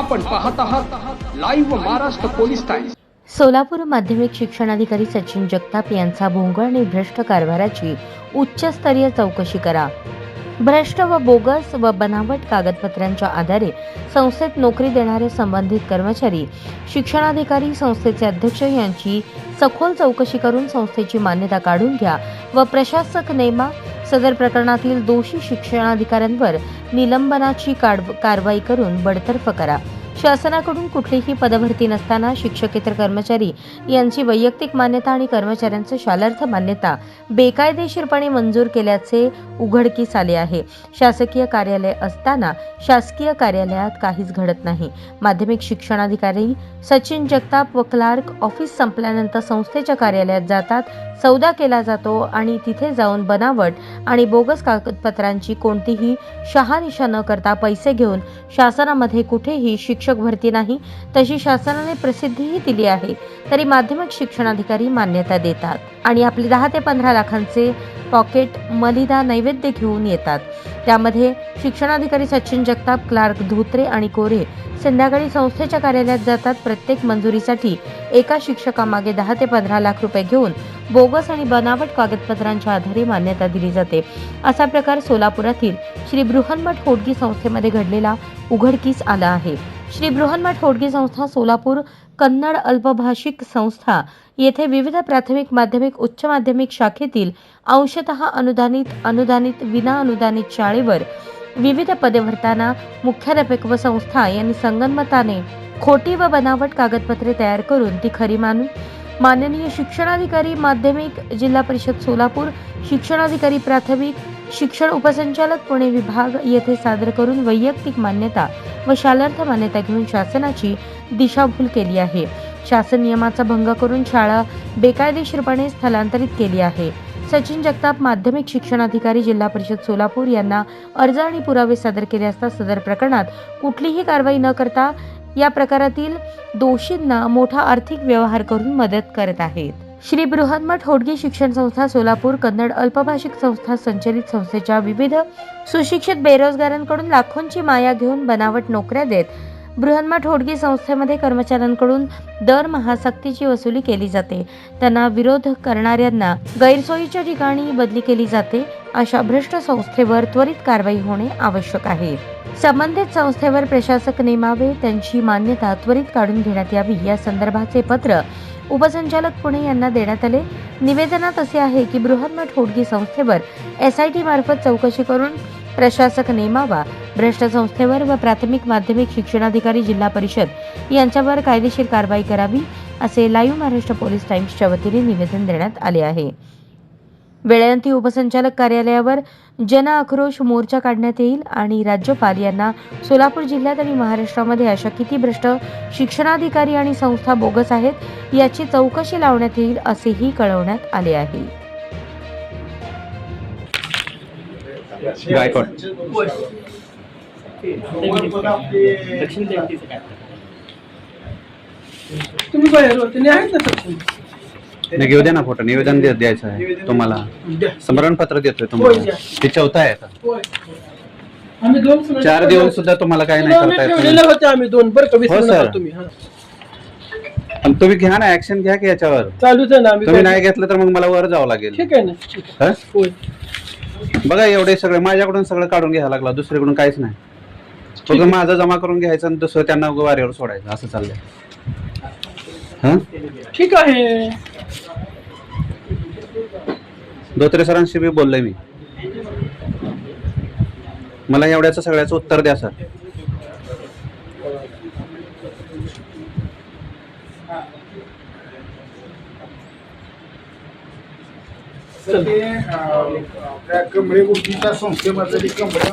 आपण पाहत आहात live Maharashtra police times Solapur माध्यमिक शिक्षणाधिकारी सचिन जगताप यांचा भोंगळ आणि भ्रष्ट कारभाराची उच्चस्तरीय चौकशी करा. भ्रष्ट व बोगस व बनावट कागदपत्रांच्या आधारे संस्थेत नोकरी देणारे संबंधित कर्मचारी शिक्षणाधिकारी संस्थेचे अध्यक्ष यांची सखोल चौकशी करून संस्थेची मान्यता काढून घ्या व प्रशासक नेमा सदर प्रकरणातील दोषी शिक्षणाधिकाऱ्यांवर निलंबनाची काढ- कारवाई करून बडतर्फ करा. शासनाकडून कुठलीही पदभरती नसताना शिक्षकेतर कर्मचारी यांची वैयक्तिक मान्यता आणि कर्मचाऱ्यांचं शालार्थ मान्यता बेकायदेशीरपणे मंजूर केल्याचे उघडकीस आले आहे. शासकीय कार्यालय असताना शासकीय कार्यालयात काहीच घडत नाही. माध्यमिक शिक्षणाधिकारी सचिन जगताप व क्लार्क ऑफिस संपल्यानंतर संस्थेच्या कार्यालयात जातात सौदा केला जातो आणि तिथे जाऊन बनावट आणि बोगस कागदपत्रांची कोणतीही शहानिशा न करता पैसे घेऊन शासनामध्ये कुठेही शिक्षक भरती नाही तशी शासनाने प्रसिद्धीही दिली आहे तरी माध्यमिक शिक्षणाधिकारी मान्यता देतात. आणि आपले दहा ते पंधरा लाखांचे पॉकेट मलिदा नैवेद्य घेऊन येतात. त्यामध्ये शिक्षणाधिकारी सचिन जगताप क्लार्क धोत्रे आणि कोरे संध्याकाळी संस्थेच्या कार्यालयात जातात. प्रत्येक मंजुरीसाठी एका शिक्षकामागे दहा ते पंधरा लाख रुपये घेऊन बोगस आणि बनावट कागदपत्रांच्या आधारे मान्यता दिली जाते. असा प्रकार सोलापुरातील श्री बृहन्मठ होडगी संस्थेमध्ये घडलेला उघडकीस आला आहे. श्री बृहन्मठ होडगी संस्था सोलापूर कन्नड अल्पभाषिक संस्था येथे विविध प्राथमिक माध्यमिक उच्च माध्यमिक शाखेतील अंशतः अनुदानित अनुदानित विना अनुदानित शाळेवर विविध पदे भरताना मुख्याध्यापक व संस्था यांनी संगनमताने खोटी व बनावट कागदपत्रे तयार करून ती खरी मानून माननीय शिक्षणाधिकारी माध्यमिक जिल्हा परिषद सोलापूर शिक्षणाधिकारी प्राथमिक शिक्षण उपसंचालक पुणे विभाग येथे सादर करून वैयक्तिक मान्यता व शालार्थ मान्यता घेऊन शासनाची दिशाभूल केली आहे. शासन नियमाचा भंग करून शाळा बेकायदेशीरपणे स्थलांतरित केली आहे. सचिन जगताप माध्यमिक शिक्षणाधिकारी जिल्हा परिषद सोलापूर यांना अर्ज आणि पुरावे सादर केले असता सदर प्रकरणात कुठलीही कारवाई न करता या प्रकारातील दोषींना मोठा आर्थिक व्यवहार करून मदत करत आहेत. श्री बृहन्मठ होडगी शिक्षण संस्था सोलापूर कन्नड अल्पभाषिक संस्था संचलित संस्थेच्या विविध सुशिक्षित बेरोजगारांकडून लाखोंची माया घेऊन बनावट नोकऱ्या देत बृहन्मठ होडगी संस्थेमध्ये कर्मचाऱ्यांकडून दरमहा सक्तीची वसुली केली जाते. त्यांना विरोध करणाऱ्यांना गैरसोयीच्या ठिकाणी बदली केली जाते अशा भ्रष्ट संस्थेवर त्वरित कारवाई होणे आवश्यक आहे. संबंधित संस्थेवर प्रशासक नेमावे त्यांची मान्यता त्वरित काढून घेण्यात यावी या संदर्भाचे पत्र उपसंचालक पुणे यांना देण्यात आले. निवेदनात असे आहे की बृहन्मठ होडगी संस्थेवर एस आय टी मार्फत चौकशी करून प्रशासक नेमावा भ्रष्ट संस्थेवर व प्राथमिक माध्यमिक शिक्षणाधिकारी जिल्हा परिषद यांच्यावर कायदेशीर कारवाई करावी असे लाईव्ह महाराष्ट्र पोलीस टाइम्सच्या वतीने निवेदन देण्यात आले आहे. वेळांती उपसंचालक कार्यालयावर जन आक्रोश मोर्चा काढण्यात येईल आणि राज्यपाल यांना सोलापूर जिल्ह्यात आणि महाराष्ट्रामध्ये अशा किती भ्रष्ट शिक्षणाधिकारी आणि संस्था बोगस आहेत याची चौकशी लावण्यात येईल असेही कळवण्यात आले आहे. तुम्ही बाहेर होते नाही आहेत ना नाही घेऊ द्या ना फोटो निवेदन दे- द्यायचं आहे तुम्हाला द्या. स्मरणपत्र देतोय तुम्हाला. ते चौथा आहे आता होय. आम्ही दोन सुनावणी चार दिवस सुद्धा तुम्हाला काय नाही सुनावणी करता येत ठेवलेल्या होत्या आम्ही दोन बरं का विसरू हो, नका सर. तुम्ही हा. पण तुम्ही घ्या ना ऍक्शन घ्या की याच्यावर चालूच आहे ना आम्ही तुम्ही नाही घेतलं तर मग मला वर जावं लागेल ठीक आहे ना ठीक आहे. हं? होय बघा एवढे सगळे माझ्याकडून सगळं काढून घ्यायला लागला दुसरीकडून काहीच नाही फक्त माझं जमा करून घ्यायचं आणि दुसरं त्यांना वाऱ्यावर सोडायचं असं चाललंय हा? ठीक आहे. धोत्रे सरांशी बी बोललोय मी. मला एवढ्याचं सगळ्याचं उत्तर द्या सर. तर ते अं, आपल्या कमळे गोष्टीच्या संस्थेमधली कमळे